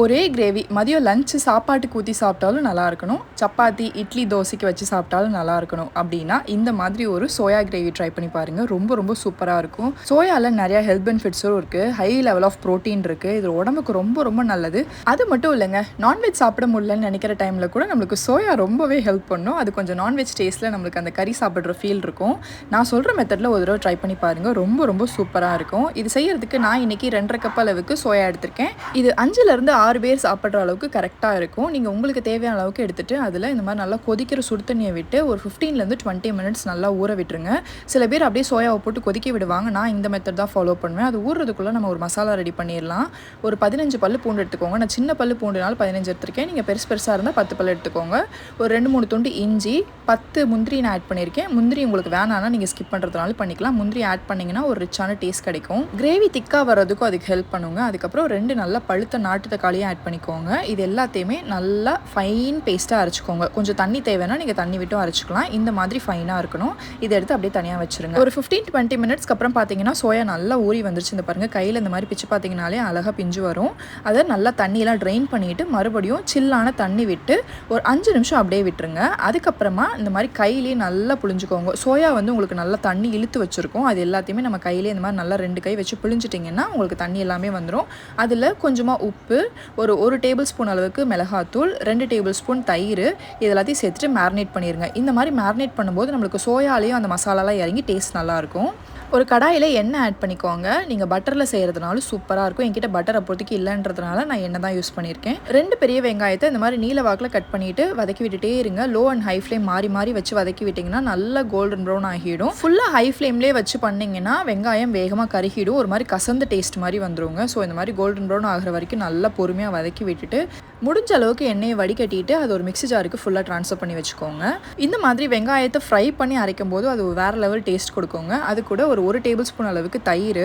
ஒரே கிரேவி மதியம் லஞ்சு சாப்பாட்டுக்கு ஊற்றி சாப்பிட்டாலும் நல்லா இருக்கணும். சப்பாத்தி இட்லி தோசைக்கு வச்சு சாப்பிட்டாலும் நல்லா இருக்கணும். அப்படின்னா இந்த மாதிரி ஒரு சோயா கிரேவி ட்ரை பண்ணி பாருங்கள் ரொம்ப ரொம்ப சூப்பராக இருக்கும். சோயாவில் நிறையா ஹெல்த் பெனிஃபிட்ஸும் இருக்குது ஹை லெவல் ஆஃப் ப்ரோட்டீன் இருக்குது இது உடம்புக்கு ரொம்ப ரொம்ப நல்லது. அது மட்டும் இல்லைங்க. நான்வெஜ் சாப்பிட முடியலன்னு நினைக்கிற டைமில் கூட நம்மளுக்கு சோயா ரொம்பவே ஹெல்ப் பண்ணும். அது கொஞ்சம் நான்வெஜ் டேஸ்ட்டில் நம்மளுக்கு அந்த கறி சாப்பிட்ற ஃபீல் இருக்கும். நான் சொல்கிற மெத்தடில் ஒரு தடவை ட்ரை பண்ணி பாருங்கள் ரொம்ப ரொம்ப சூப்பராக இருக்கும். இது செய்யறதுக்கு நான் இன்னைக்கு ரெண்டரை கப் அளவுக்கு சோயா எடுத்திருக்கேன். இது அஞ்சுலேருந்து ஆறு பேர் சாப்பிட்ற அளவுக்கு கரெக்டாக இருக்கும். நீங்கள் உங்களுக்கு தேவையான அளவுக்கு எடுத்துகிட்டு அதில் இந்த மாதிரி நல்லா கொதிக்கிற சுடு தண்ணியை விட்டு ஒரு ஃபிஃப்டீன்லேருந்து டுவெண்ட்டி மினிட்ஸ் நல்லா ஊற விட்டுருங்க. சில பேர் அப்படியே சோயாவை போட்டு கொதிக்க விடுவாங்க. நான் இந்த மெத்தட் தான் ஃபாலோ பண்ணுவேன். அது ஊறுறதுக்குள்ளே நம்ம ஒரு மசாலா ரெடி பண்ணிடலாம். ஒரு பதினஞ்சு பல்லு பூண்டு எடுத்துக்கோங்க. நான் சின்ன பல்லு பூண்டுனால பதினஞ்சு எடுத்திருக்கேன். நீங்கள் பெருசு பெருசாக இருந்தால் பத்து பல்லு எடுத்துக்கோங்க. ஒரு ரெண்டு மூணு துண்டு இஞ்சி பத்து முந்திரி நான் ஆட் பண்ணியிருக்கேன். முந்திரி உங்களுக்கு வேணாம்னா நீங்கள் ஸ்கிப் பண்ணுறதுனால பண்ணிக்கலாம். முந்திரி ஆட் பண்ணிங்கன்னா ஒரு ரிச்சான டேஸ்ட் கிடைக்கும். கிரேவி திக்காக வர்றதுக்கும் அதுக்கு ஹெல்ப் பண்ணுங்க. அதுக்கப்புறம் ரெண்டு நல்லா பழுத்த நாட்டு தக்காளியும் ஆட் பண்ணிக்கோங்க. இது எல்லாத்தையுமே நல்லா ஃபைன் பேஸ்ட்டாக அரைச்சிக்கோங்க. கொஞ்சம் தண்ணி தேவைன்னா நீங்கள் தண்ணி விட்டும் அரைச்சிக்கலாம். இந்த மாதிரி ஃபைனாக இருக்கணும். இதை எடுத்து அப்படியே தனியாக வச்சுருங்க. ஒரு ஃபிஃப்டீன் டுவெண்ட்டி மினிட்ஸ்க்கு அப்புறம் பார்த்தீங்கன்னா சோயா நல்லா ஊறி வந்துருச்சு. இந்த பாருங்கள் கையில் இந்த மாதிரி பிச்சு பார்த்தீங்கனாலே அழகாக பிஞ்சு வரும். அதை நல்லா தண்ணியெல்லாம் ட்ரெயின் பண்ணிவிட்டு மறுபடியும் சில்லான தண்ணி விட்டு ஒரு அஞ்சு நிமிஷம் அப்படியே விட்டுருங்க. அதுக்கப்புறமா இந்த மாதிரி கையிலேயே நல்லா புழிஞ்சுக்கோங்க. சோயா வந்து உங்களுக்கு நல்லா தண்ணி இழுத்து வச்சுருக்கோம். அது எல்லாத்தையுமே நம்ம கையிலே இந்த மாதிரி நல்லா ரெண்டு கை வச்சு பிழிஞ்சிட்டிங்கன்னா உங்களுக்கு தண்ணி எல்லாமே வந்துடும் அதில் கொஞ்சமாக உப்பு ஒரு ஒரு டேபிள் ஸ்பூன் அளவுக்கு மிளகாத்தூள் ரெண்டு டேபிள் ஸ்பூன் தயிர் இதெல்லாத்தையும் சேர்த்துட்டு மேரினேட் பண்ணிடுங்க இந்த மாதிரி மேரினேட் பண்ணும்போது நம்மளுக்கு சோயாலேயும் அந்த மசாலாலாம் இறங்கி டேஸ்ட் நல்லாயிருக்கும். ஒரு கடாயில் எண்ணெய் ஆட் பண்ணிக்கோங்க. நீங்கள் பட்டரில் செய்கிறதுனாலும் சூப்பராக இருக்கும். என்கிட்ட பட்டர் அப்போதைக்கு இல்லைன்றதுனால நான் எண்ணெய் தான் யூஸ் பண்ணியிருக்கேன் ரெண்டு பெரிய வெங்காயத்தை இந்த மாதிரி நீல வாக்கில் கட் பண்ணிவிட்டு வதக்கி விட்டுட்டே இருங்க. லோ அண்ட் ஹை ஃப்ளேம் மாறி மாறி வச்சு வதக்கி விட்டிங்கன்னா நல்லா கோல்டன் ப்ரௌன் ஆகிடும். ஃபுல்லாக ஹை ஃப்ளேம்லேயே வச்சு பண்ணிங்கன்னா வெங்காயம் வேகமாக கருகிடும். ஒரு மாதிரி கசந்த டேஸ்ட் மாதிரி வந்துருங்க. ஸோ இந்த மாதிரி கோல்டன் ப்ரௌன் ஆகிற வரைக்கும் நல்லா பொறுமையாக வதக்கி விட்டுட்டு முடிஞ்ச அளவுக்கு எண்ணெயை வடிகட்டிட்டு அது ஒரு மிக்ஸி ஜாருக்கு ஃபுல்லாக ட்ரான்ஸ்ஃபர் பண்ணி வச்சுக்கோங்க. இந்த மாதிரி வெங்காயத்தை ஃப்ரை பண்ணி அரைக்கும் போது அது வேறு லெவல் டேஸ்ட் கொடுக்குங்க. அது கூட ஒரு ஒரு டேபிள் ஸ்பூன் அளவுக்கு தயிர்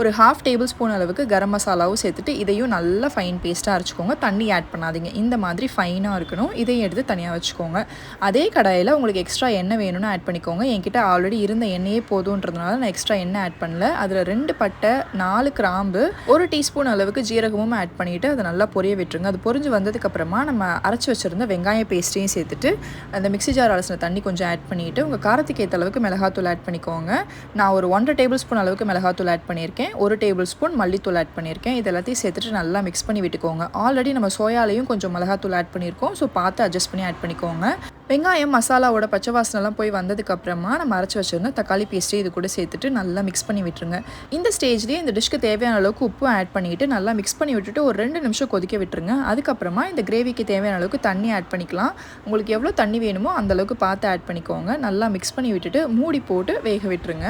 ஒரு ஹாஃப் டேபிள் ஸ்பூன் அளவுக்கு கரம் மசாலாவும் சேர்த்துட்டு இதையும் நல்லா ஃபைன் பேஸ்ட்டாக அரைச்சிக்கோங்க. தண்ணி ஆட் பண்ணாதீங்க. இந்த மாதிரி ஃபைனாக இருக்கணும். இதையும் எடுத்து தனியாக வச்சுக்கோங்க. அதே கடாயில் உங்களுக்கு எக்ஸ்ட்ரா எண்ணெய் வேணும்னு ஆட் பண்ணிக்கோங்க. என்கிட்ட ஆல்ரெடி இருந்த எண்ணெயே போதுன்றதுனால நான் எக்ஸ்ட்ரா எண்ணெய் ஆட் பண்ணல. அதில் ரெண்டு பட்டை நாலு கிராம்பு ஒரு டீஸ்பூன் அளவுக்கு ஜீரகமும் ஆட் பண்ணிவிட்டு அதை நல்லா பொரிய விட்டுருங்க. அது பொரிஞ்சு வந்ததுக்கப்புறமா நம்ம அரைச்சி வச்சுருந்த வெங்காய பேஸ்ட்டையும் சேர்த்துட்டு அந்த மிக்ஸி ஜார் அலசின தண்ணி கொஞ்சம் ஆட் பண்ணிவிட்டு உங்கள் காரத்துக்கு ஏற்ற அளவுக்கு மிளகாத்தூள் ஆட் பண்ணிக்கோங்க. நான் ஒரு ஒன்றரை டேபிள் ஸ்பூன் அளவுக்கு மிளகாத்தூள் ஆட் பண்ணியிருக்கேன். ஒரு டேபிள் ஸ்பூன் மல்லித்தூள் ஆட் பண்ணியிருக்கேன். இது எல்லாத்தையும் சேர்த்துட்டு நல்லா மிக்ஸ் பண்ணி விட்டுக்கோங்க. ஆல்ரெடி நம்ம சோயாலையும் கொஞ்சம் மிளகாத்தூள் ஆட் பண்ணியிருக்கோம். ஸோ பார்த்து அட்ஜஸ்ட் பண்ணி ஆட் பண்ணிக்கோங்க. வெங்காயம் மசாலாவோட பச்சை வாசனைலாம் போய் வந்ததுக்கப்புறமா நம்ம அரைச்சி வச்சிருந்தோம் தக்காளி பேஸ்ட்டு இது கூட சேர்த்துட்டு நல்லா மிக்ஸ் பண்ணி விட்டுருங்க. இந்த ஸ்டேஜ்லேயே இந்த டிஷ்க்கு தேவையான அளவுக்கு உப்பு ஆட் பண்ணிவிட்டு நல்லா மிக்ஸ் பண்ணி விட்டுட்டு ஒரு ரெண்டு நிமிஷம் கொதிக்க விட்டுருங்க. அதுக்கப்புறமா இந்த கிரேவிக்கு தேவையான அளவுக்கு தண்ணி ஆட் பண்ணிக்கலாம். உங்களுக்கு எவ்வளோ தண்ணி வேணுமோ அந்த அளவுக்கு பார்த்து ஆட் பண்ணிக்கோங்க. நல்லா மிக்ஸ் பண்ணி விட்டுட்டு மூடி போட்டு வேக விட்டுருங்க.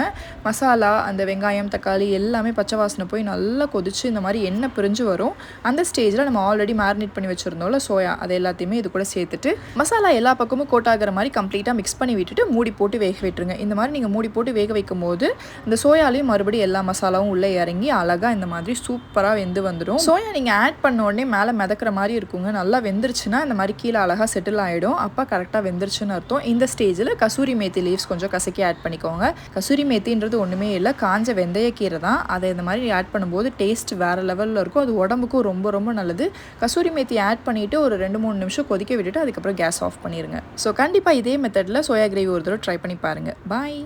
மசாலா அந்த வெங்காயம் தக்காளி எல்லாமே பச்சை வாசனை போய் நல்லா கொதிச்சு இந்த மாதிரி எண்ணெய் பிரிஞ்சு வரும். அந்த ஸ்டேஜில் நம்ம ஆல்ரெடி மேரினேட் பண்ணி வச்சுருந்தோம்ல சோயா அது எல்லாத்தையுமே இது கூட சேர்த்துட்டு மசாலா எல்லா பக்கமும் கோட் ஆகிற மாதிரி கம்ப்ளீட்டாக மிக்ஸ் பண்ணி விட்டுட்டு மூடி போட்டு வேக விட்டுருங்க. இந்த மாதிரி நீங்கள் மூடி போட்டு வேக வைக்கும் போது இந்த சோயாலையும் மறுபடியும் எல்லா மசாலாவும் உள்ளே இறங்கி அழகாக இந்த மாதிரி சூப்பராக வெந்து வந்துடும் சோயா நீங்கள் ஆட் பண்ண உடனே மேலே மிதக்கிற மாதிரி இருக்குங்க. நல்லா வெந்துருச்சுன்னா இந்த மாதிரி கீழே அழகாக செட்டில் ஆகிடும் அப்போ கரெக்டாக வெந்துருச்சுன்னு அர்த்தம். இந்த ஸ்டேஜில் கசூரி மேத்தி லீவ்ஸ் கொஞ்சம் கசக்கி ஆட் பண்ணிக்கோங்க. கசூரி மேத்தின்றது ஒன்றுமே இல்லை. காஞ்ச வெந்தய கீரை தான். அதை இந்த மாதிரி ஆட் பண்ணும்போது டேஸ்ட் வேறு லெவலில் இருக்கும். அது உடம்புக்கும் ரொம்ப ரொம்ப நல்லது. கசூரி மேத்தி ஆட் பண்ணிவிட்டு ஒரு ரெண்டு மூணு நிமிஷம் கொதிக்க விட்டுட்டு அதுக்கப்புறம் கேஸ் ஆஃப் பண்ணிடுங்க ஸோ கண்டிப்பாக இதே மெத்தடில் சோயா கிரேவி ஒரு தடவை ட்ரை பண்ணி பாருங்கள் பாய்